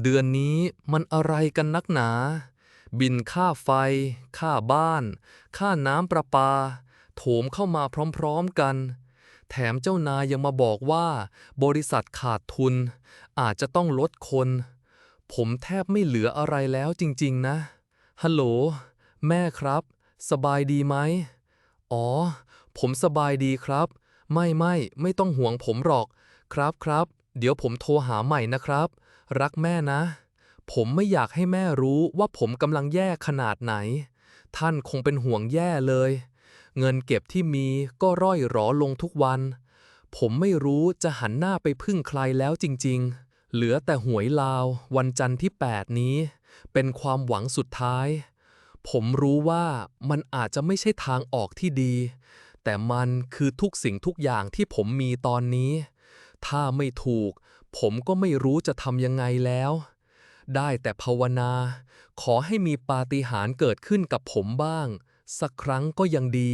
เดือนนี้มันอะไรกันนักหนา บินค่าไฟ ค่าบ้าน ค่าน้ำประปา โถมเข้ามาพร้อมๆกัน แถมเจ้านายยังมาบอกว่า บริษัทขาดทุน อาจจะต้องลดคน ผมแทบไม่เหลืออะไรแล้วจริงๆนะ ฮัลโหล แม่ครับ สบายดีไหม อ๋อ ผมสบายดีครับ ไม่ไม่ไม่ต้องห่วงผมหรอก ครับครับ เดี๋ยวผมโทรหาใหม่นะครับ รักแม่นะ ผมไม่อยากให้แม่รู้ว่าผมกำลังแย่ขนาดไหน ท่านคงเป็นห่วงแย่เลย เงินเก็บที่มีก็ร่อยหรอลงทุกวัน ผมไม่รู้จะหันหน้าไปพึ่งใครแล้วจริง ๆ เหลือแต่หวยลาววันจันทร์ที่ 8 นี้ เป็นความหวังสุดท้าย ผมรู้ว่ามันอาจจะไม่ใช่ทางออกที่ดี แต่มันคือทุกสิ่งทุกอย่างที่ผมมีตอนนี้ ถ้าไม่ถูก ผมก็ไม่รู้จะทำยังไงแล้ว ได้แต่ภาวนา ขอให้มีปาฏิหาริย์เกิดขึ้นกับผมบ้าง สักครั้งก็ยังดี